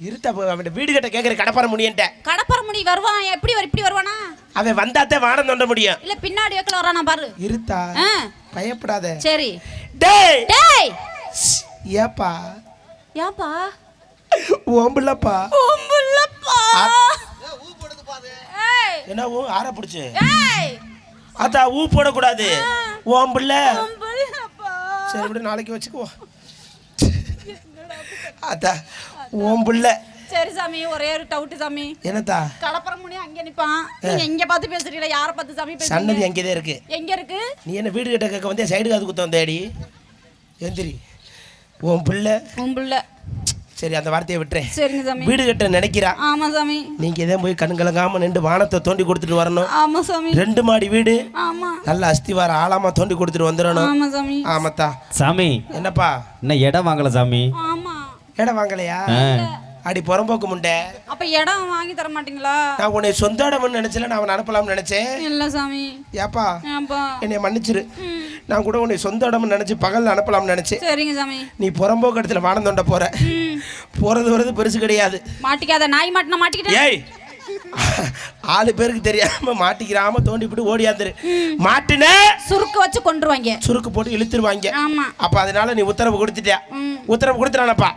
இருத்தா போ அவன் வீடு கட்ட கேட்குற கடப்பார முடியன்ட்ட கடப்பற முடி வருவான் எப்படி வர இப்படி வருவானா? அவன் வந்தாத்தே வானம் தோண்ட முடியும். இல்ல பின்னாடி வைக்கல வரானா பாரு. இருத்தா பயப்படாத. சரி. டேய்! டேய்! ஏப்பா? ஏன்பா ஓம்புலப்பா உம்புள்ளப்பா ஏய். என்ன ஊ ஆற பிடிச்சு. ஏய். அத்தா ஊ போடக்கூடாது. ஓம்புல உம்புள்ளப்பா சரி விடு நாளைக்கு வச்சுக்குவோம். அத்தா ஓம்புள்ள சரி சாமி ஒரே ஒரு டவுட் சாமி. என்னத்தா? கடப்பற முடி அங்க நிப்பான். நீங்க எங்க பார்த்து பேசுறீங்களா? யார பார்த்து சாமி பேசுறீங்க? சன்னதி அங்கேதான் இருக்கு. எங்க இருக்கு? நீ என்ன வீடு கட்ட கேட்க வந்தே சைடு காது குத்த வந்தேடி எந்திரி. உன் பிள்ளை. உம்புள்ள சரி அந்த வார்த்தையை விட்டுறேன். சரிங்க சாமி. வீடு கட்ட நினைக்கிறா? ஆமா சாமி. நீங்க எதாவது போய் கண் கலங்காம நின்று வானத்தை தோண்டி கொடுத்துட்டு வரணும். ஆமா சாமி. ரெண்டு மாடி வீடு. ஆமா. நல்ல அஸ்திவார ஆழமா தோண்டி கொடுத்துட்டு வந்துடணும். ஆமா சாமி. ஆமாத்தா. சாமி. என்னப்பா? இன்னும் இடம் வாங்கல சாமி. ஆமா இடம் வாங்கலையா. அடி புறம்போக்கு முண்டை. அப்ப இடம் வாங்கி தர மாட்டீங்களா? நான் உன்னை சொந்த இடம்னு நினைச்சல நான் அவனை அனுப்பலாம்னு நினைச்சேன். இல்ல சாமி. ஏப்பா என்னை மன்னிச்சிரு. நான் கூட உன்னை சொந்த இடம்னு நினைச்சு பகல்ல அனுப்பலாம்னு நினைச்சேன். சரிங்க சாமி. நீ புறம்போக்கு இடத்துல வானம் தோண்ட போற. போறது வர்றது பெருசு கிடையாது. மாட்டிக்காத நாய் மாட்டினா மாட்டிக்கிட்டேன் ஏய். ஆளு பேருக்கு தெரியாம மாட்டிக்கிறாம தோண்டி போட்டு ஓடியாந்துரு மாட்டுன? சுருக்கு வச்சு கொண்டுருவாங்க சுருக்கு போட்டு இழுத்துருவாங்க. ஆமா. அப்ப அதனால நீ உத்தரவு கொடுத்துட்டியா. உத்தரவு கொடுத்துறானப்பா